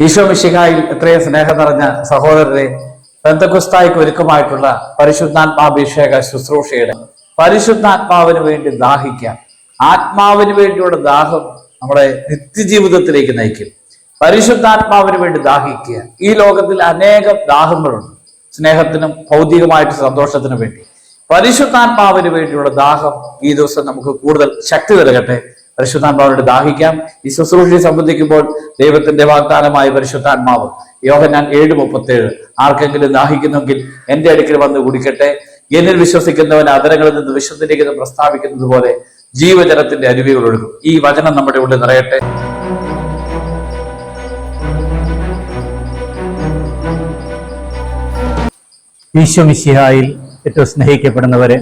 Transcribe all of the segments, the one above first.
ഈശോ മിശിഹായിൽ എത്രയും സ്നേഹം നിറഞ്ഞ സഹോദരരെ ബന്ധകുസ്തായിക്ക് ഒരുക്കമായിട്ടുള്ള പരിശുദ്ധാത്മാഭിഷേക ശുശ്രൂഷയുടെ പരിശുദ്ധാത്മാവിന് വേണ്ടി ദാഹിക്കാം. ആത്മാവിന് വേണ്ടിയുള്ള ദാഹം നമ്മുടെ നിത്യജീവിതത്തിലേക്ക് നയിക്കും. പരിശുദ്ധാത്മാവിന് വേണ്ടി ദാഹിക്കുക. ഈ ലോകത്തിൽ അനേകം ദാഹങ്ങളുണ്ട്. സ്നേഹത്തിനും ഭൗതികമായിട്ട് സന്തോഷത്തിനും വേണ്ടി. പരിശുദ്ധാത്മാവിന് വേണ്ടിയുള്ള ദാഹം ഈ ദിവസം നമുക്ക് കൂടുതൽ ശക്തി നൽകട്ടെ. പരിശുദ്ധാത്മാവിനോട് ദാഹിക്കാം. ഈ ശുശ്രൂഷയെ സംബന്ധിക്കുമ്പോൾ ദൈവത്തിന്റെ വാഗ്ദാനമായ പരിശുദ്ധാത്മാവ് യോഹന്നാൻ ഏഴ് മുപ്പത്തേഴ്. ആർക്കെങ്കിലും ദാഹിക്കുന്നെങ്കിൽ എന്റെ അടുക്കൽ വന്ന് കുടിക്കട്ടെ. എന്നിൽ വിശ്വസിക്കുന്നവൻ അതരങ്ങളിൽ നിന്ന് വിശുദ്ധിലേക്ക് പ്രസ്താവിക്കുന്നത് പോലെ ജീവജലത്തിന്റെ അരുവികൾ ഒഴുകും. ഈ വചനം നമ്മുടെ ഉള്ളിൽ നിറയട്ടെ. ഈശോ മിശിഹായിൽ ഏറ്റവും സ്നേഹിക്കപ്പെടുന്നവര്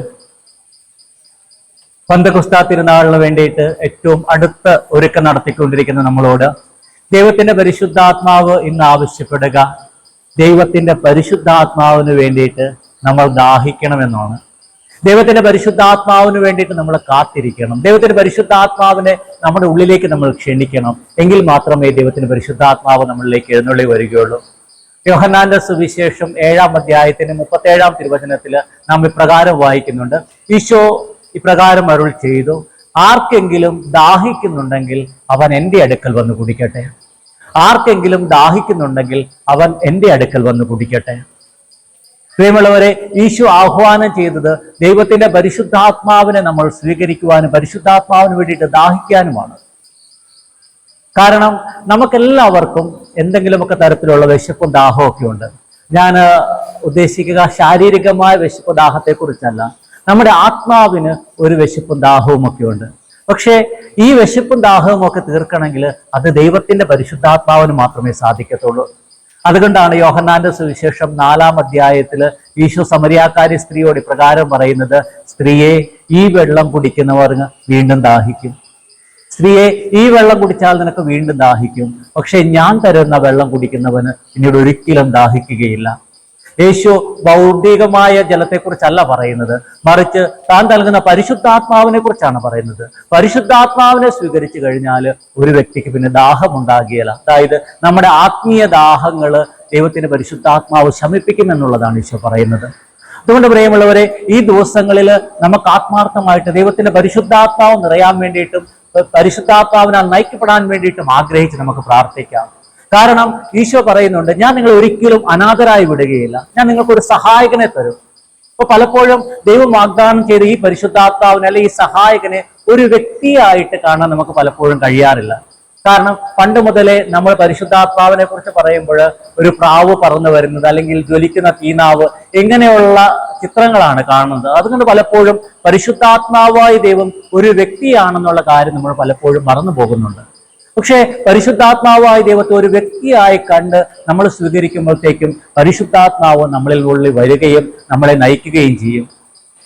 പന്തകുസ്ത തിരുനാളിന് വേണ്ടിയിട്ട് ഏറ്റവും അടുത്ത് ഒരുക്കം നടത്തിക്കൊണ്ടിരിക്കുന്ന നമ്മളോട് ദൈവത്തിന്റെ പരിശുദ്ധാത്മാവ് ഇന്ന് ആവശ്യപ്പെടുക. ദൈവത്തിന്റെ പരിശുദ്ധാത്മാവിന് വേണ്ടിയിട്ട് നമ്മൾ ദാഹിക്കണമെന്നാണ്. ദൈവത്തിന്റെ പരിശുദ്ധാത്മാവിന് വേണ്ടിയിട്ട് നമ്മൾ കാത്തിരിക്കണം. ദൈവത്തിന്റെ പരിശുദ്ധാത്മാവിനെ നമ്മുടെ ഉള്ളിലേക്ക് നമ്മൾ ക്ഷണിക്കണം. എങ്കിൽ മാത്രമേ ദൈവത്തിന്റെ പരിശുദ്ധാത്മാവ് നമ്മളിലേക്ക് എഴുന്നള്ളി വരികയുള്ളൂ. യോഹന്നാന്റെ സുവിശേഷം ഏഴാം അധ്യായത്തിന് മുപ്പത്തേഴാം തിരുവചനത്തിൽ നാം ഇപ്രകാരം വായിക്കുന്നുണ്ട്. ഈശോ ഇപ്രകാരം അരുൾ ചെയ്തു. ആർക്കെങ്കിലും ദാഹിക്കുന്നുണ്ടെങ്കിൽ അവൻ എന്റെ അടുക്കൽ വന്ന് കുടിക്കട്ടെ. ആർക്കെങ്കിലും ദാഹിക്കുന്നുണ്ടെങ്കിൽ അവൻ എന്റെ അടുക്കൽ വന്ന് കുടിക്കട്ടെ. പ്രിയമുള്ളവരെ ഈശോ ആഹ്വാനം ചെയ്തത് ദൈവത്തിന്റെ പരിശുദ്ധാത്മാവിനെ നമ്മൾ സ്വീകരിക്കുവാനും പരിശുദ്ധാത്മാവിന് വേണ്ടിയിട്ട് ദാഹിക്കാനുമാണ്. കാരണം നമുക്കെല്ലാവർക്കും എന്തെങ്കിലുമൊക്കെ തരത്തിലുള്ള വിശപ്പും ദാഹവും ഒക്കെ ഉണ്ട്. ഞാൻ ഉദ്ദേശിക്കുക ശാരീരികമായ വിശപ്പ് ദാഹത്തെ കുറിച്ചല്ല നമ്മുടെ ആത്മാവിന് ഒരു വിശപ്പും ദാഹവും ഒക്കെ ഉണ്ട്. പക്ഷേ ഈ വിശപ്പും ദാഹവും ഒക്കെ തീർക്കണമെങ്കിൽ അത് ദൈവത്തിന്റെ പരിശുദ്ധാത്മാവിന് മാത്രമേ സാധിക്കത്തുള്ളൂ. അതുകൊണ്ടാണ് യോഹന്നാന്റെ സുവിശേഷം നാലാം അധ്യായത്തിൽ ഈശോ സമരിയാക്കാരി സ്ത്രീയോട് ഇപ്രകാരം പറയുന്നത് സ്ത്രീയെ ഈ വെള്ളം കുടിക്കുന്നവർ വീണ്ടും ദാഹിക്കും. സ്ത്രീയെ ഈ വെള്ളം കുടിച്ചാൽ നിനക്ക് വീണ്ടും ദാഹിക്കും. പക്ഷെ ഞാൻ തരുന്ന വെള്ളം കുടിക്കുന്നവന് പിന്നീട് ഒരിക്കലും ദാഹിക്കുകയില്ല. യേശു ഭൗതികമായ ജലത്തെക്കുറിച്ചല്ല പറയുന്നത്. മറിച്ച് താൻ നൽകുന്ന പരിശുദ്ധാത്മാവിനെ കുറിച്ചാണ് പറയുന്നത്. പരിശുദ്ധാത്മാവിനെ സ്വീകരിച്ചു കഴിഞ്ഞാൽ ഒരു വ്യക്തിക്ക് പിന്നെ ദാഹം ഉണ്ടാകുകയില്ല അതായത് നമ്മുടെ ആത്മീയ ദാഹങ്ങൾ ദൈവത്തിന്റെ പരിശുദ്ധാത്മാവ് ശമിപ്പിക്കും എന്നുള്ളതാണ് ഈശോ പറയുന്നത്. അതുകൊണ്ട് പ്രിയമുള്ളവരെ ഈ ദിവസങ്ങളിൽ നമുക്ക് ആത്മാർത്ഥമായിട്ട് ദൈവത്തിന്റെ പരിശുദ്ധാത്മാവ് നിറയാൻ വേണ്ടിയിട്ടും പരിശുദ്ധാത്മാവിനാൽ നയിക്കപ്പെടാൻ വേണ്ടിയിട്ടും ആഗ്രഹിച്ച് നമുക്ക് പ്രാർത്ഥിക്കാം. കാരണം ഈശോ പറയുന്നുണ്ട് ഞാൻ നിങ്ങൾ ഒരിക്കലും അനാഥരായി വിടുകയില്ല. ഞാൻ നിങ്ങൾക്കൊരു സഹായകനെ തരും. അപ്പൊ പലപ്പോഴും ദൈവം വാഗ്ദാനം ചെയ്ത ഈ പരിശുദ്ധാത്മാവിനെ അല്ലെങ്കിൽ ഈ സഹായകനെ ഒരു വ്യക്തിയായിട്ട് കാണാൻ നമുക്ക് പലപ്പോഴും കഴിയാറില്ല. കാരണം പണ്ട് മുതലേ നമ്മൾ പരിശുദ്ധാത്മാവിനെ കുറിച്ച് പറയുമ്പോൾ ഒരു പ്രാവ് പറന്നു വരുന്നത് അല്ലെങ്കിൽ ജ്വലിക്കുന്ന തീനാവ് ഇങ്ങനെയുള്ള ചിത്രങ്ങളാണ് കാണുന്നത്. അതുകൊണ്ട് പലപ്പോഴും പരിശുദ്ധാത്മാവായി ദൈവം ഒരു വ്യക്തിയാണെന്നുള്ള കാര്യം നമ്മൾ പലപ്പോഴും മറന്നു പോകുന്നുണ്ട്. പക്ഷേ പരിശുദ്ധാത്മാവായ ദൈവത്തെ ഒരു വ്യക്തിയായി കണ്ട് നമ്മൾ സ്വീകരിക്കുമ്പോഴത്തേക്കും പരിശുദ്ധാത്മാവ് നമ്മളിൽ ഉള്ളിൽ വരികയും നമ്മളെ നയിക്കുകയും ചെയ്യും.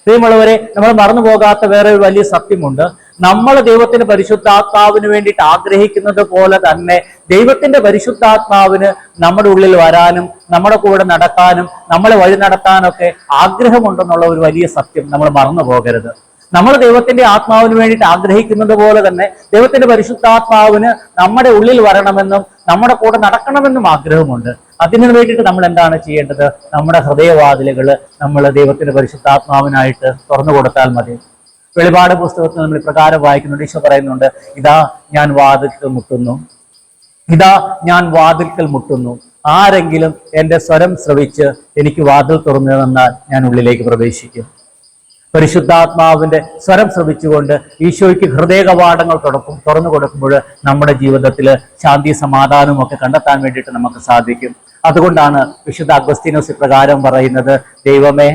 പ്രിയമുള്ളവരെ നമ്മൾ മറന്നു പോകാത്ത വേറെ ഒരു വലിയ സത്യമുണ്ട്. നമ്മൾ ദൈവത്തിന്റെ പരിശുദ്ധാത്മാവിന് വേണ്ടിയിട്ട് ആഗ്രഹിക്കുന്നത് പോലെ തന്നെ ദൈവത്തിന്റെ പരിശുദ്ധാത്മാവിന് നമ്മുടെ ഉള്ളിൽ വരാനും നമ്മുടെ കൂടെ നടക്കാനും നമ്മളെ വഴി നടത്താനൊക്കെ ആഗ്രഹമുണ്ടെന്നുള്ള ഒരു വലിയ സത്യം നമ്മൾ മറന്നു പോകരുത്. നമ്മൾ ദൈവത്തിന്റെ ആത്മാവിന് വേണ്ടിയിട്ട് ആഗ്രഹിക്കുന്നത് പോലെ തന്നെ ദൈവത്തിന്റെ പരിശുദ്ധാത്മാവിന് നമ്മുടെ ഉള്ളിൽ വരണമെന്നും നമ്മുടെ കൂടെ നടക്കണമെന്നും ആഗ്രഹമുണ്ട്. അതിനു വേണ്ടിയിട്ട് നമ്മൾ എന്താണ് ചെയ്യേണ്ടത്? നമ്മുടെ ഹൃദയവാതിലുകൾ നമ്മൾ ദൈവത്തിന്റെ പരിശുദ്ധാത്മാവിനായിട്ട് തുറന്നു കൊടുത്താൽ മതി. വെളിപാട് പുസ്തകത്തിൽ നമ്മൾ ഇപ്രകാരം വായിക്കുന്നുണ്ട്. ഈശോ പറയുന്നുണ്ട് ഇതാ ഞാൻ വാതിൽക്കൽ മുട്ടുന്നു. ഇതാ ഞാൻ വാതിൽക്കൽ മുട്ടുന്നു. ആരെങ്കിലും എന്റെ സ്വരം ശ്രവിച്ച് എനിക്ക് വാതിൽ തുറന്നു തന്നാൽ ഞാൻ ഉള്ളിലേക്ക് പ്രവേശിക്കും. പരിശുദ്ധാത്മാവിന്റെ സ്വരം ശ്രമിച്ചുകൊണ്ട് ഈശോയ്ക്ക് ഹൃദയ കവാടങ്ങൾ തുറക്കും തുറന്നു കൊടുക്കുമ്പോൾ നമ്മുടെ ജീവിതത്തിൽ ശാന്തി സമാധാനവും ഒക്കെ കണ്ടെത്താൻ വേണ്ടിയിട്ട് നമുക്ക് സാധിക്കും. അതുകൊണ്ടാണ് വിശുദ്ധ അഗസ്തീനോസ് ഇപ്രകാരം പറയുന്നത് ദൈവമേ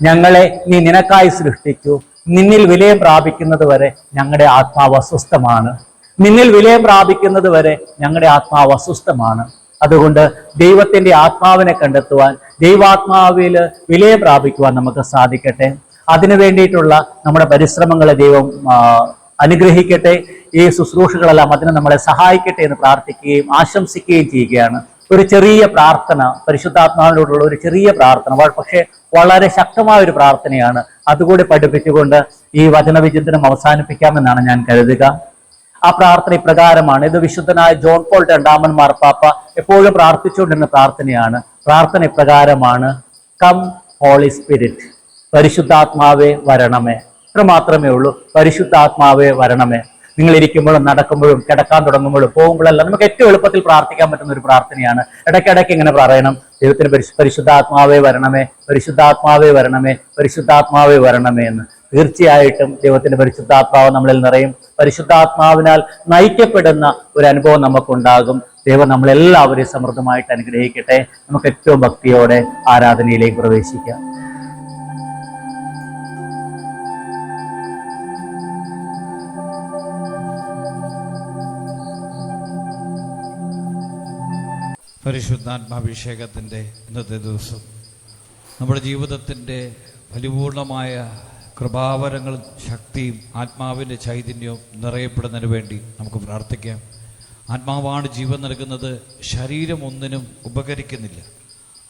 ഞങ്ങളെ നീ നിനക്കായി സൃഷ്ടിച്ചു. നിന്നിൽ വിലയം പ്രാപിക്കുന്നത് വരെ ഞങ്ങളുടെ ആത്മാവ് അസ്വസ്ഥമാണ്. നിന്നിൽ വിലയം പ്രാപിക്കുന്നത് വരെ ഞങ്ങളുടെ ആത്മാവ് അസ്വസ്ഥമാണ്. അതുകൊണ്ട് ദൈവത്തിന്റെ ആത്മാവിനെ കണ്ടെത്തുവാൻ ദൈവാത്മാവിൽ വിലയം പ്രാപിക്കുവാൻ നമുക്ക് സാധിക്കട്ടെ. അതിനു വേണ്ടിയിട്ടുള്ള നമ്മുടെ പരിശ്രമങ്ങളെ ദൈവം അനുഗ്രഹിക്കട്ടെ. ഈ ശുശ്രൂഷകളെല്ലാം അതിനെ നമ്മളെ സഹായിക്കട്ടെ എന്ന് പ്രാർത്ഥിക്കുകയും ആശംസിക്കുകയും ചെയ്യുകയാണ്. ഒരു ചെറിയ പ്രാർത്ഥന പരിശുദ്ധാത്മാവിനോടുള്ള ഒരു ചെറിയ പ്രാർത്ഥന പക്ഷേ വളരെ ശക്തമായ ഒരു പ്രാർത്ഥനയാണ്. അതുകൂടി പഠിപ്പിച്ചുകൊണ്ട് ഈ വചനവിചിന്തനം അവസാനിപ്പിക്കാമെന്നാണ് ഞാൻ കരുതുക. ആ പ്രാർത്ഥന ഇപ്രകാരമാണ്. ഇത് വിശുദ്ധനായ ജോൺ പോൾ രണ്ടാമൻ മാർപ്പാപ്പ എപ്പോഴും പ്രാർത്ഥിച്ചുകൊണ്ടിരുന്ന പ്രാർത്ഥനയാണ്. പ്രാർത്ഥന ഇപ്രകാരമാണ്. കം ഹോളി സ്പിരിറ്റ് പരിശുദ്ധാത്മാവേ വരണമേ. ഇത്ര മാത്രമേ ഉള്ളൂ. പരിശുദ്ധാത്മാവേ വരണമേ. നിങ്ങൾ ഇരിക്കുമ്പോഴും നടക്കുമ്പോഴും കിടക്കാൻ തുടങ്ങുമ്പോഴും പോകുമ്പോഴെല്ലാം നമുക്ക് ഏറ്റവും എളുപ്പത്തിൽ പ്രാർത്ഥിക്കാൻ പറ്റുന്ന ഒരു പ്രാർത്ഥനയാണ്. ഇടയ്ക്കിടയ്ക്ക് ഇങ്ങനെ പറയണം. ദൈവത്തിന് പരിശു പരിശുദ്ധാത്മാവേ വരണമേ. പരിശുദ്ധാത്മാവേ വരണമേ. പരിശുദ്ധാത്മാവേ വരണമേ എന്ന്. തീർച്ചയായിട്ടും ദൈവത്തിന്റെ പരിശുദ്ധാത്മാവ് നമ്മളിൽ നിറയും. പരിശുദ്ധാത്മാവിനാൽ നയിക്കപ്പെടുന്ന ഒരു അനുഭവം നമുക്കുണ്ടാകും. ദൈവം നമ്മളെല്ലാവരെയും സമൃദ്ധമായിട്ട് അനുഗ്രഹിക്കട്ടെ. നമുക്ക് ഏറ്റവും ഭക്തിയോടെ ആരാധനയിലേക്ക് പ്രവേശിക്കാം. പരിശുദ്ധാത്മാഭിഷേകത്തിന്റെ ഇന്നത്തെ ദിവസം. നമ്മുടെ ജീവിതത്തിന്റെ പരിപൂർണമായ കൃപാവരങ്ങളും ശക്തിയും ആത്മാവിന്റെ ചൈതന്യവും നിറയപ്പെടുന്നതിന് വേണ്ടി നമുക്ക് പ്രാർത്ഥിക്കാം. ആത്മാവാണ് ജീവൻ നൽകുന്നത്. ശരീരം ഒന്നിനും ഉപകരിക്കുന്നില്ല.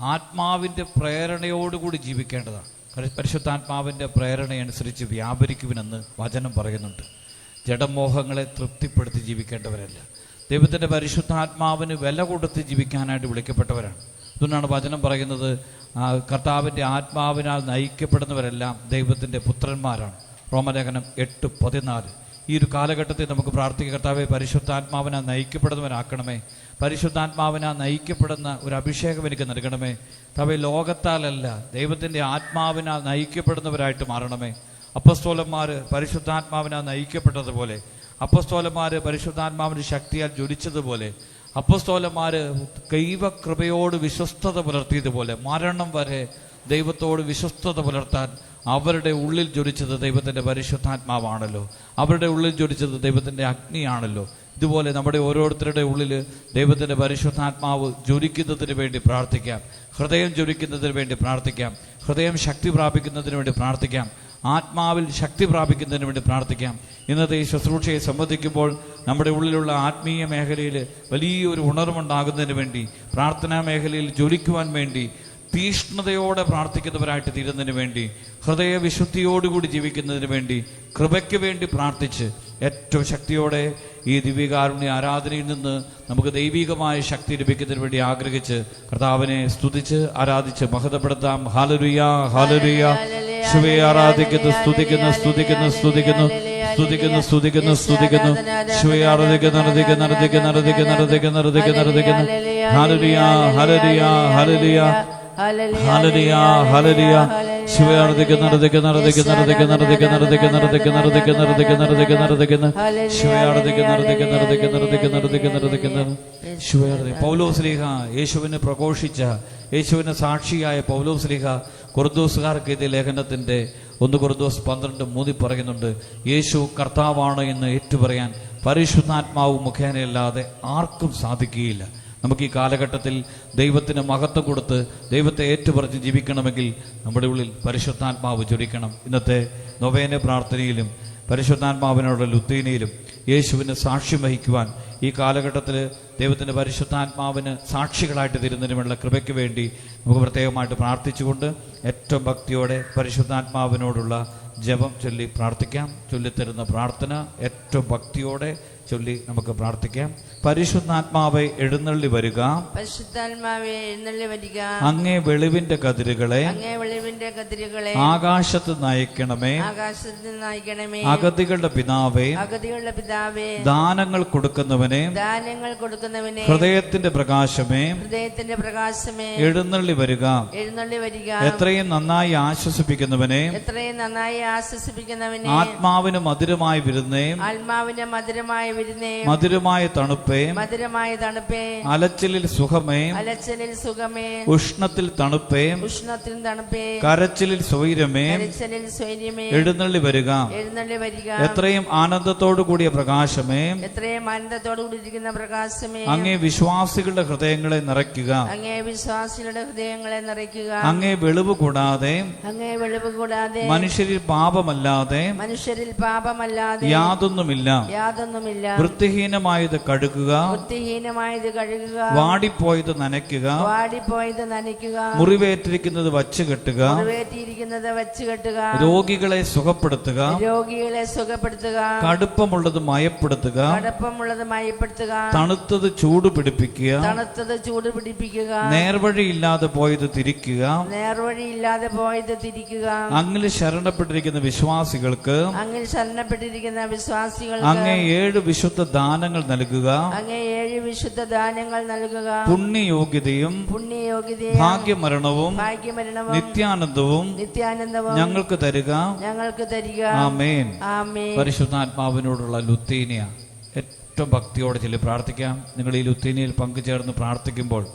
ആത്മാവിന്റെ പ്രേരണയോടുകൂടി ജീവിക്കേണ്ടതാണ്. പരി- പരിശുദ്ധാത്മാവിന്റെ പ്രേരണയനുസരിച്ച് വ്യാപരിക്കുവിനെന്ന് വചനം പറയുന്നുണ്ട്. ജഡമോഹങ്ങളെ തൃപ്തിപ്പെടുത്തി ജീവിക്കേണ്ടവരല്ല. ദൈവത്തിന്റെ പരിശുദ്ധാത്മാവിന് വില കൊടുത്ത് ജീവിക്കാനായിട്ട് വിളിക്കപ്പെട്ടവരാണ്. അതുകൊണ്ടാണ് വചനം പറയുന്നത് കർത്താവിന്റെ ആത്മാവിനാൽ നയിക്കപ്പെടുന്നവരെല്ലാം ദൈവത്തിന്റെ പുത്രന്മാരാണ്. റോമലേഖനം എട്ട് പതിനാല്. ഈ ഒരു കാലഘട്ടത്തിൽ നമുക്ക് പ്രാർത്ഥിക്കുക കർത്താവെ പരിശുദ്ധാത്മാവിനാൽ നയിക്കപ്പെടുന്നവരാക്കണമേ. പരിശുദ്ധാത്മാവിനാൽ നയിക്കപ്പെടുന്ന ഒരു അഭിഷേകം എനിക്ക് നൽകണമേ. കർത്താവെ ലോകത്താലല്ല ദൈവത്തിന്റെ ആത്മാവിനാൽ നയിക്കപ്പെടുന്നവരായിട്ട് മാറണമേ. അപ്പസ്തോലന്മാർ പരിശുദ്ധാത്മാവിനാൽ നയിക്കപ്പെട്ടതുപോലെ അപ്പസ്തോലന്മാർ പരിശുദ്ധാത്മാവിന്റെ ശക്തിയാൽ ജ്വലിച്ചതുപോലെ അപ്പസ്തോലന്മാർ ദൈവകൃപയോട് വിശ്വസ്തത പുലർത്തിയതുപോലെ മരണം വരെ ദൈവത്തോട് വിശ്വസ്തത പുലർത്താൻ അവരുടെ ഉള്ളിൽ ജ്വലിച്ചത് ദൈവത്തിന്റെ പരിശുദ്ധാത്മാവാണല്ലോ. അവരുടെ ഉള്ളിൽ ജ്വലിച്ചത് ദൈവത്തിന്റെ അഗ്നിയാണല്ലോ. ഇതുപോലെ നമ്മുടെ ഓരോരുത്തരുടെ ഉള്ളിൽ ദൈവത്തിന്റെ പരിശുദ്ധാത്മാവ് ജ്വലിക്കുന്നതിന് വേണ്ടി പ്രാർത്ഥിക്കാം. ഹൃദയം ജ്വലിക്കുന്നതിന് വേണ്ടി പ്രാർത്ഥിക്കാം. ഹൃദയം ശക്തി പ്രാപിക്കുന്നതിന് വേണ്ടി പ്രാർത്ഥിക്കാം. ആത്മാവിൽ ശക്തി പ്രാപിക്കുന്നതിന് വേണ്ടി പ്രാർത്ഥിക്കാം. ഇന്നത്തെ ഈ ശുശ്രൂഷയെ സംബന്ധിക്കുമ്പോൾ നമ്മുടെ ഉള്ളിലുള്ള ആത്മീയ മേഖലയിൽ വലിയൊരു ഉണർവുണ്ടാകുന്നതിന് വേണ്ടി പ്രാർത്ഥനാ മേഖലയിൽ ജ്വലിക്കുവാൻ വേണ്ടി തീഷ്ണതയോടെ പ്രാർത്ഥിക്കുന്നവരായിട്ട് തീരുന്നതിന് വേണ്ടി ഹൃദയവിശുദ്ധിയോടുകൂടി ജീവിക്കുന്നതിന് വേണ്ടി കൃപയ്ക്ക് വേണ്ടി പ്രാർത്ഥിച്ച് ഏറ്റവും ശക്തിയോടെ ഈ ദിവ്യകാരുണ്യ ആരാധനയിൽ നിന്ന് നമുക്ക് ദൈവികമായ ശക്തി ലഭിക്കുന്നതിന് വേണ്ടി ആഗ്രഹിച്ച് കർത്താവിനെ സ്തുതിച്ച് ആരാധിച്ച് മഹതപ്പെടുത്താം ഹാലരുയ ഹാലരുയ ശിവയെ ആരാധിക്കുന്നു സ്തുതിക്കുന്നു സ്തുതിക്കുന്നു സ്തുതിക്കുന്നു സ്തുതിക്കുന്നു സ്തുതിക്കുന്നു സ്തുതിക്കുന്നു ശിവയെ ആരാധിക്കുന്നു ആരാധിക്കുന്നു ആരാധിക്കുന്നു ആരാധിക്കുന്നു ആരാധിക്കുന്നു ആരാധിക്കുന്നു ആരാധിക്കുന്നു ഹാലരിയ ഹലരിയ ഹലരിയ ഹലരിയ ഹലരിയ പൗലോസ്ലിഹ യേശുവിനെ പ്രഘോഷിച്ച യേശുവിനെ സാക്ഷിയായ പൗലോസ്ലിഹ കുറുദോസുകാർക്ക് ഇത് ലേഖനത്തിന്റെ ഒന്ന് കുറുദോസ് പന്ത്രണ്ട് മൂന്നിൽ പറയുന്നുണ്ട് യേശു കർത്താവാണ് എന്ന് ഏറ്റുപറയാൻ പരിശുദ്ധാത്മാവ് മുഖേനയല്ലാതെ ആർക്കും സാധിക്കുകയില്ല. നമുക്ക് ഈ കാലഘട്ടത്തിൽ ദൈവത്തിന് മഹത്വം കൊടുത്ത് ദൈവത്തെ ഏറ്റുപറഞ്ഞ് ജീവിക്കണമെങ്കിൽ നമ്മുടെ ഉള്ളിൽ പരിശുദ്ധാത്മാവ് ചൊരിക്കണം ഇന്നത്തെ നൊവേന പ്രാർത്ഥനയിലും പരിശുദ്ധാത്മാവിനോടുള്ള ലുത്തീനയിലും യേശുവിന് സാക്ഷ്യം വഹിക്കുവാൻ ഈ കാലഘട്ടത്തിൽ ദൈവത്തിന്റെ പരിശുദ്ധാത്മാവിന് സാക്ഷികളായിട്ട് തരുന്നതിനുമുള്ള കൃപയ്ക്ക് വേണ്ടി നമുക്ക് പ്രത്യേകമായിട്ട് പ്രാർത്ഥിച്ചുകൊണ്ട് ഏറ്റവും ഭക്തിയോടെ പരിശുദ്ധാത്മാവിനോടുള്ള ജപം ചൊല്ലി പ്രാർത്ഥിക്കാം. ചൊല്ലിത്തരുന്ന പ്രാർത്ഥന ഏറ്റവും ഭക്തിയോടെ ചൊല്ലി നമുക്ക് പ്രാർത്ഥിക്കാം. പരിശുദ്ധാത്മാവെ എഴുന്നള്ളി വരിക. പരിശുദ്ധാത്മാവെ എഴുന്നള്ളി വരിക. അങ്ങേ വെളിവിന്റെ കതിരുകളെ അങ്ങേ വെളിവിന്റെ കതിരുകളെ ആകാശത്ത് നയിക്കണമേ. ആകാശത്ത് നയിക്കണമേ. അഗതികളുടെ പിതാവേ അഗതികളുടെ പിതാവേ. ദാനങ്ങൾ കൊടുക്കുന്നവനെ ദാനങ്ങൾ കൊടുക്കുന്നവനെ. ഹൃദയത്തിന്റെ പ്രകാശമേ. ഹൃദയത്തിന്റെ പ്രകാശമേ. എഴുന്നള്ളി വരിക. എഴുന്നള്ളി വരിക. എത്രയും നന്നായി ആശ്വസിപ്പിക്കുന്നവനെ എത്രയും നന്നായി ആശ്വസിപ്പിക്കുന്നവനെ. ആത്മാവിന് മധുരമായി വിരുന്നേ. ആത്മാവിന് മധുരമായ വിരുന്നേ. മധുരമായ തണുപ്പേ മധുരമായ തണുപ്പേ. അലച്ചിലിൽ സുഖമേ അലച്ചിലിൽ സുഖമേ. ഉഷ്ണത്തിൽ തണുപ്പേ ഉഷ്ണത്തിൽ തണുപ്പേ. കരച്ചിലിൽ സ്വൈരമേ കരച്ചിലിൽ സ്വൈര്യമേ. എഴുന്നള്ളി വരിക. എഴുന്നള്ളി വരിക. എത്രയും ആനന്ദത്തോടു കൂടിയ പ്രകാശമേ എത്രയും ആനന്ദത്തോടു കൂടിയിരിക്കുന്ന പ്രകാശമേ. അങ്ങേ വിശ്വാസികളുടെ ഹൃദയങ്ങളെ നിറയ്ക്കുക. അങ്ങേ വിശ്വാസികളുടെ ഹൃദയങ്ങളെ നിറയ്ക്കുക. അങ്ങേ വെളിവ് കൂടാതെ അങ്ങേ വെളിവ് കൂടാതെ. മനുഷ്യരിൽ പാപമല്ലാതെ മനുഷ്യരിൽ പാപമല്ലാതെ. യാതൊന്നുമില്ല. യാതൊന്നുമില്ല. വൃത്തിഹീനമായത് കഴുകുക. വൃത്തിഹീനമായത് കഴുകുക. വാടിപ്പോയത് നനയ്ക്കുക. വാടിപ്പോയത് നനയ്ക്കുക. മുറിവേറ്റിരിക്കുന്നത് വച്ച് കെട്ടുക. മുറിവേറ്റിയിരിക്കുന്നത് വച്ച് കെട്ടുക. രോഗികളെ സുഖപ്പെടുത്തുക. രോഗികളെ സുഖപ്പെടുത്തുക. കടുപ്പമുള്ളത് മയപ്പെടുത്തുക. കടുപ്പമുള്ളത് മയപ്പെടുത്തുക. തണുത്തത് ചൂട് പിടിപ്പിക്കുക. തണുത്തത് ചൂട് പിടിപ്പിക്കുക. നേർവഴിയില്ലാതെ പോയത് തിരിക്കുക. നേർവഴിയില്ലാതെ പോയത് തിരിക്കുക. അങ്ങിൽ ശരണപ്പെട്ടിരിക്കുന്ന വിശ്വാസികൾക്ക് അങ്ങിൽ ശരണപ്പെട്ടിരിക്കുന്ന വിശ്വാസികൾ അങ്ങേ ഏഴ് വിശുദ്ധ ദാനങ്ങൾ നൽകുക. അങ്ങേ ഏഴ് വിശുദ്ധ ദാനങ്ങൾ നൽകുക. പുണ്യയോഗ്യതയും പുണ്യയോഗ്യതയും ഭാഗ്യമരണവും ഭാഗ്യമരണവും നിത്യാനന്ദവും നിത്യാനന്ദവും ഞങ്ങൾക്ക് തരിക. ഞങ്ങൾക്ക് തരിക. ആമേൻ. ആമേൻ. പരിശുദ്ധാത്മാവിനോടുള്ള ലുത്തീനിയ. ഏറ്റവും ഭക്തിയോടെ ചൊല്ലി പ്രാർത്ഥിക്കാം. നിങ്ങൾ ഈ ലുത്തീനിയയിൽ പങ്കുചേർന്ന് പ്രാർത്ഥിക്കുമ്പോൾ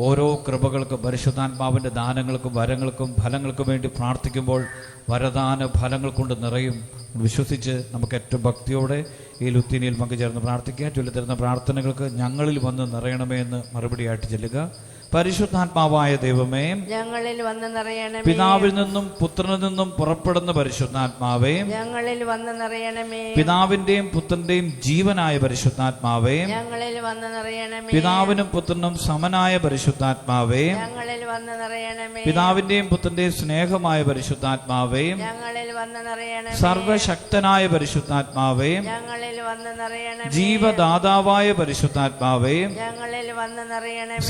ഓരോ കൃപകൾക്കും പരിശുദ്ധാത്മാവിന്റെ ദാനങ്ങൾക്കും വരങ്ങൾക്കും ഫലങ്ങൾക്കും വേണ്ടി പ്രാർത്ഥിക്കുമ്പോൾ വരദാന ഫലങ്ങൾ കൊണ്ട് നിറയും. വിശ്വസിച്ച് നമുക്ക് ഏറ്റവും ഭക്തിയോടെ ഈ ലുത്തിനിയിൽ പങ്കുചേർന്ന് പ്രാർത്ഥിക്കുക. ചൊല്ലിത്തരുന്ന പ്രാർത്ഥനകൾക്ക് ഞങ്ങളിൽ വന്ന് നിറയണമേ എന്ന് മറുപടിയായിട്ട് ചെല്ലുക. പരിശുദ്ധാത്മാവായ ദൈവമേ ഞങ്ങളിൽ വന്ന് നിറയണമേ. പിതാവിൽ നിന്നും പുത്രനിൽ നിന്നും പുറപ്പെടുന്ന പരിശുദ്ധാത്മാവേ ഞങ്ങളിൽ വന്ന് നിറയണമേ. പിതാവിന്റെയും പുത്രന്റെയും ജീവനായ പരിശുദ്ധാത്മാവേ ഞങ്ങളിൽ വന്ന് നിറയണമേ. പിതാവിനും പുത്രനും സമനായ പരിശുദ്ധാത്മാവേ ഞങ്ങളിൽ വന്ന് നിറയണമേ. പിതാവിന്റെയും പുത്രന്റെയും സ്നേഹമായ പരിശുദ്ധാത്മാവേ ഞങ്ങളിൽ വന്ന് നിറയണമേ. സർവശക്തനായ പരിശുദ്ധാത്മാവേ ഞങ്ങളിൽ വന്ന് നിറയണമേ. ജീവദാതാവായ പരിശുദ്ധാത്മാവേ ഞങ്ങളിൽ വന്ന് നിറയണമേ.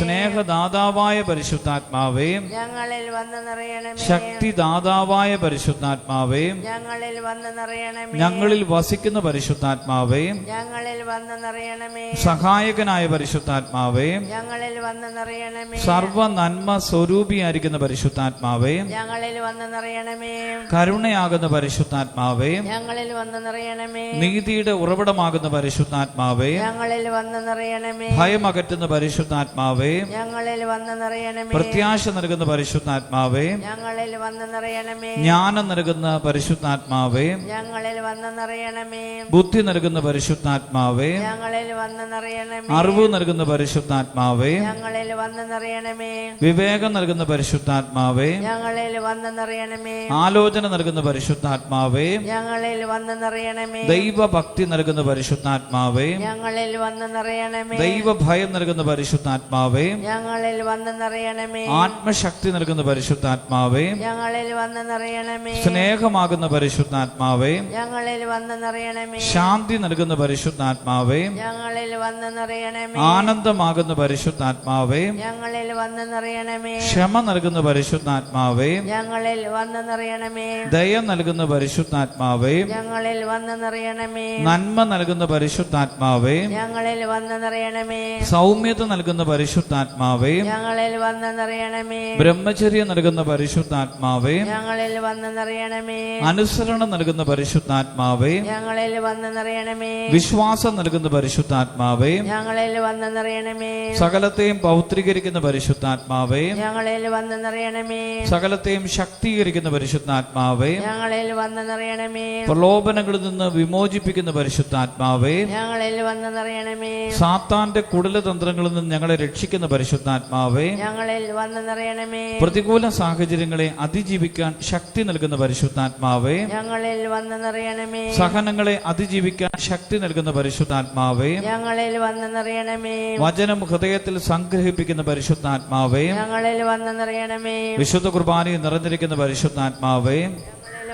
സ്നേഹദാതാവായ പരിശുദ്ധാത്മാവേ ഞങ്ങളിൽ വന്ന് നിറയണമേ. ശക്തിദാതാവായ പരിശുദ്ധാത്മാവേ ഞങ്ങളിൽ വന്ന് നിറയണമേ. ഞങ്ങളിൽ വസിക്കുന്ന പരിശുദ്ധാത്മാവേ ഞങ്ങളിൽ വന്ന് നിറയണമേ. സഹായകനായ പരിശുദ്ധാത്മാവേ ഞങ്ങളിൽ വന്ന് നിറയണമേ. സർവ നന്മ സ്വരൂപിയായിരിക്കുന്ന പരിശുദ്ധാത്മാവേ ഞങ്ങളിൽ വന്ന് നിറയണമേ. കരുണയാകുന്ന പരിശുദ്ധാത്മാവേ ഞങ്ങളിൽ വന്ന് നിറയണമേ. നീതിയുടെ ഉറവിടമാകുന്ന പരിശുദ്ധാത്മാവേ ഞങ്ങളിൽ വന്ന് നിറയണമേ. ഭയമകറ്റുന്ന പരിശുദ്ധാത്മാവേ ഞങ്ങളിൽ വന്ന് നിറയണമേ. പ്രത്യാശ നൽകുന്ന പരിശുദ്ധാത്മാവേ. ഞങ്ങളിൽ വന്ന് നിറയണമേ. ജ്ഞാനം നൽകുന്ന പരിശുദ്ധാത്മാവേ. ഞങ്ങളിൽ വന്ന് നിറയണമേ. ബുദ്ധി നൽകുന്ന പരിശുദ്ധാത്മാവേ. ഞങ്ങളിൽ വന്ന് നിറയണമേ. അറിവ് നൽകുന്ന പരിശുദ്ധാത്മാവേ. ഞങ്ങളിൽ വന്ന് നിറയണമേ. വിവേകം നൽകുന്ന പരിശുദ്ധാത്മാവേ. ഞങ്ങളിൽ വന്ന് നിറയണമേ. ആലോചന നൽകുന്ന പരിശുദ്ധാത്മാവേ. ഞങ്ങളിൽ വന്ന് നിറയണമേ. ദൈവഭക്തി നൽകുന്ന പരിശുദ്ധാത്മാവേ. ഞങ്ങളിൽ വന്ന് നിറയണമേ. ദൈവഭയം നൽകുന്ന പരിശുദ്ധാത്മാവേ. ഞങ്ങളിൽ വന്ന് നിറയണമേ. ആത്മശക്തി നൽകുന്ന പരിശുദ്ധാത്മാവേ. ഞങ്ങളിൽ വന്ന് നിറയണമേ. സ്നേഹമാകുന്ന പരിശുദ്ധാത്മാവേ. ഞങ്ങളിൽ വന്ന് നിറയണമേ. ശാന്തി നൽകുന്ന പരിശുദ്ധാത്മാവേ. ഞങ്ങളിൽ വന്ന് നിറയണമേ. ആനന്ദമാകുന്ന പരിശുദ്ധാത്മാവേ. ഞങ്ങളിൽ വന്ന് നിറയണമേ. ക്ഷമ നൽകുന്ന പരിശുദ്ധാത്മാവേ. ഞങ്ങളിൽ വന്ന് നിറയണമേ. ദയ നൽകുന്ന പരിശുദ്ധാത്മാവേ. ഞങ്ങളിൽ വന്ന് നിറയണമേ. നന്മ നൽകുന്ന പരിശുദ്ധാത്മാവേ. ഞങ്ങളിൽ വന്ന് നിറയണമേ. സൗമ്യത നൽകുന്ന പരിശുദ്ധാത്മാവേ. ഞങ്ങളിൽ വന്ന് നിറയണമേ ബ്രഹ്മചര്യം നൽകുന്ന പരിശുദ്ധാത്മാവേ ഞങ്ങളിൽ വന്ന് നിറയണമേ അനുസരണം നൽകുന്ന പരിശുദ്ധാത്മാവേ ഞങ്ങളിൽ വന്ന് നിറയണമേ വിശ്വാസം നൽകുന്ന പരിശുദ്ധാത്മാവേ ഞങ്ങളിൽ വന്ന് നിറയണമേ സകലത്തെയും പൗത്രീകരിക്കുന്ന പരിശുദ്ധാത്മാവേ ഞങ്ങളിൽ വന്ന് നിറയണമേ സകലത്തെയും ശക്തീകരിക്കുന്ന പരിശുദ്ധാത്മാവേ ഞങ്ങളിൽ വന്ന് നിറയണമേ പ്രലോഭനങ്ങളിൽ നിന്ന് വിമോചിപ്പിക്കുന്ന പരിശുദ്ധാത്മാവേ ഞങ്ങളിൽ വന്ന് നിറയണമേ സാത്താന്റെ കുടലതന്ത്രങ്ങളിൽ നിന്ന് ഞങ്ങളെ രക്ഷിക്കുന്ന പരിശുദ്ധാത്മാവേ ഞങ്ങളിൽ വന്ന് നിറയണമേ. പ്രതികൂല സാഹചര്യങ്ങളെ അതിജീവിക്കാൻ ശക്തി നൽകുന്ന പരിശുദ്ധാത്മാവേ ഞങ്ങളിൽ വന്ന് നിറയണമേ. സഹനങ്ങളെ അതിജീവിക്കാൻ ശക്തി നൽകുന്ന പരിശുദ്ധാത്മാവേ ഞങ്ങളിൽ വന്ന് നിറയണമേ. വചനം ഹൃദയത്തിൽ സംഗ്രഹിപ്പിക്കുന്ന പരിശുദ്ധാത്മാവേ ഞങ്ങളിൽ വന്ന് നിറയണമേ. വിശുദ്ധ കുർബാനയിൽ നിറഞ്ഞിരിക്കുന്ന പരിശുദ്ധാത്മാവേ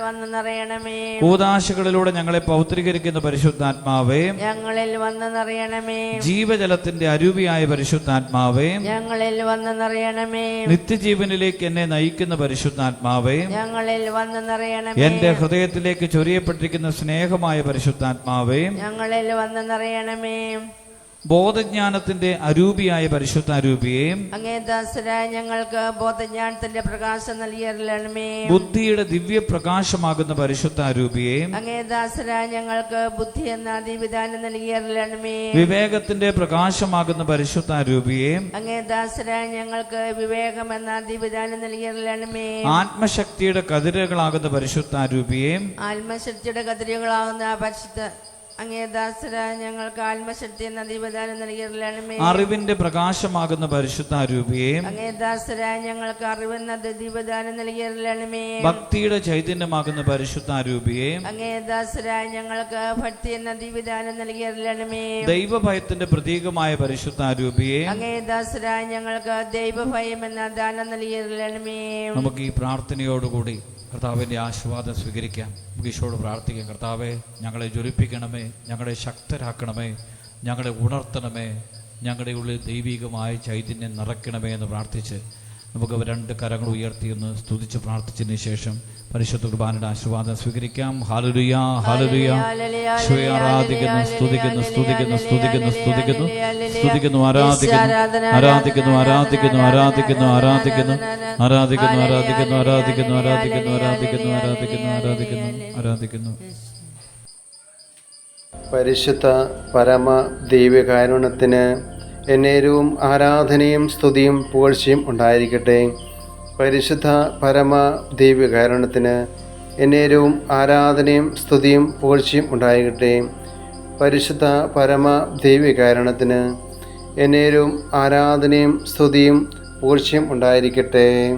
വന്ന് നിറയണമേ. കൂതാശകളിലൂടെ ഞങ്ങളെ പൗത്രീകരിക്കുന്ന പരിശുദ്ധാത്മാവേ ഞങ്ങളിൽ വന്ന് നിറയണമേ. ജീവജലത്തിന്റെ അരൂപിയായ പരിശുദ്ധാത്മാവേ ഞങ്ങളിൽ വന്ന് നിറയണമേ. നിത്യജീവനിലേക്ക് എന്നെ നയിക്കുന്ന പരിശുദ്ധാത്മാവേ ഞങ്ങളിൽ വന്ന് നിറയണമേ. എന്റെ ഹൃദയത്തിലേക്ക് ചൊരിയപ്പെട്ടിരിക്കുന്ന സ്നേഹമായ പരിശുദ്ധാത്മാവേ ഞങ്ങളിൽ വന്ന് നിറയണമേ. ബോധജ്ഞാനത്തിന്റെ അരൂപിയായ പരിശുദ്ധാരൂപിയെ അങ്ങേ ദാസരായ ഞങ്ങൾക്ക് ബോധജ്ഞാനത്തിന്റെ പ്രകാശം നൽകിയരണമേ ബുദ്ധിയുടെ ദിവ്യ പ്രകാശമാകുന്ന പരിശുദ്ധാരൂപിയെ അങ്ങേ ദാസരായ ഞങ്ങൾക്ക് ബുദ്ധി എന്ന അതിവിധാനം നൽകിയരണമേ വിവേകത്തിന്റെ പ്രകാശമാകുന്ന പരിശുദ്ധാരൂപിയെ അങ്ങേ ദാസരായ ഞങ്ങൾക്ക് വിവേകം എന്ന അതിവിധാനം നൽകിയരണമേ ആത്മശക്തിയുടെ കതിരകളാകുന്ന പരിശുദ്ധ പരിശുദ്ധാരൂപിയെ ആത്മശക്തിയുടെ കതിരകളാകുന്ന പരിശുദ്ധ ഞങ്ങൾക്ക് ആത്മശക്തി എന്ന അതിവിധാനം നൽകിയരണമേ അറിവിന്റെ പ്രകാശമാകുന്ന പരിശുദ്ധ അരൂപിയെ ദാസരായ ഞങ്ങൾക്ക് അറിവെന്ന ദിവദാനം നൽകിയരണമേ ഭക്തിയുടെ ചൈതന്യമാകുന്ന പരിശുദ്ധ അരൂപിയെ അങ്ങേദാസരായ ഞങ്ങൾക്ക് ഭക്തി എന്ന ദിവദാനം നൽകിയരണമേ ദൈവഭയത്തിന്റെ പ്രതീകമായ പരിശുദ്ധ അരൂപിയെ അങ്ങേദാസരായ ഞങ്ങൾക്ക് ദൈവഭയം എന്ന ദാനം നൽകിയരണമേ നമുക്ക് ഈ പ്രാർത്ഥനയോടുകൂടി കർത്താവിന്റെ ആശീർവാദം സ്വീകരിക്കാം. ഈശോട് പ്രാർത്ഥിക്കാം. കർത്താവെ ഞങ്ങളെ ജ്വലിപ്പിക്കണമേ ഞങ്ങളെ ശക്തരാക്കണമേ ഞങ്ങളെ ഉണർത്തണമേ ഞങ്ങളുടെ ഉള്ളിൽ ദൈവികമായ ചൈതന്യം നിറയ്ക്കണമേ എന്ന് പ്രാർത്ഥിച്ച് നമുക്ക് രണ്ട് കരങ്ങൾ ഉയർത്തിയെന്ന് സ്തുതിച്ച് പ്രാർത്ഥിച്ചതിന് ശേഷം പരിശുദ്ധ കുർബാനയുടെ ആശീർവാദം സ്വീകരിക്കാം. ഹാലലുയ ഹാലലുയ ഈശോയെ ആരാധിക്കുന്നു സ്തുതിക്കുന്നു സ്തുതിക്കുന്നു സ്തുതിക്കുന്നു സ്തുതിക്കുന്നു. സ്തുതിക്കുന്നു ആരാധിക്കുന്നു. ആരാധിക്കുന്നു ആരാധിക്കുന്നു ആരാധിക്കുന്നു ആരാധിക്കുന്നു. ആരാധിക്കുന്നു ആരാധിക്കുന്നു ആരാധിക്കുന്നു ആരാധിക്കുന്നു ആരാധിക്കുന്നു ആരാധിക്കുന്നു ആരാധിക്കുന്നു ആരാധിക്കുന്നു. പരിശുദ്ധ പരമ ദൈവകാരുണ്യത്തിന് എന്നേരവും ആരാധനയും സ്തുതിയും പുകഴ്ചയും ഉണ്ടായിരിക്കട്ടെ. പരിശുദ്ധ പരമ ദിവ്യകാരണത്തിന് എന്നേരവും ആരാധനയും സ്തുതിയും പുകഴ്ചയും ഉണ്ടായിരിക്കട്ടെ. പരിശുദ്ധ പരമ ദിവ്യകാരണത്തിന് എന്നേരവും ആരാധനയും സ്തുതിയും പുകഴ്ചയും ഉണ്ടായിരിക്കട്ടെ.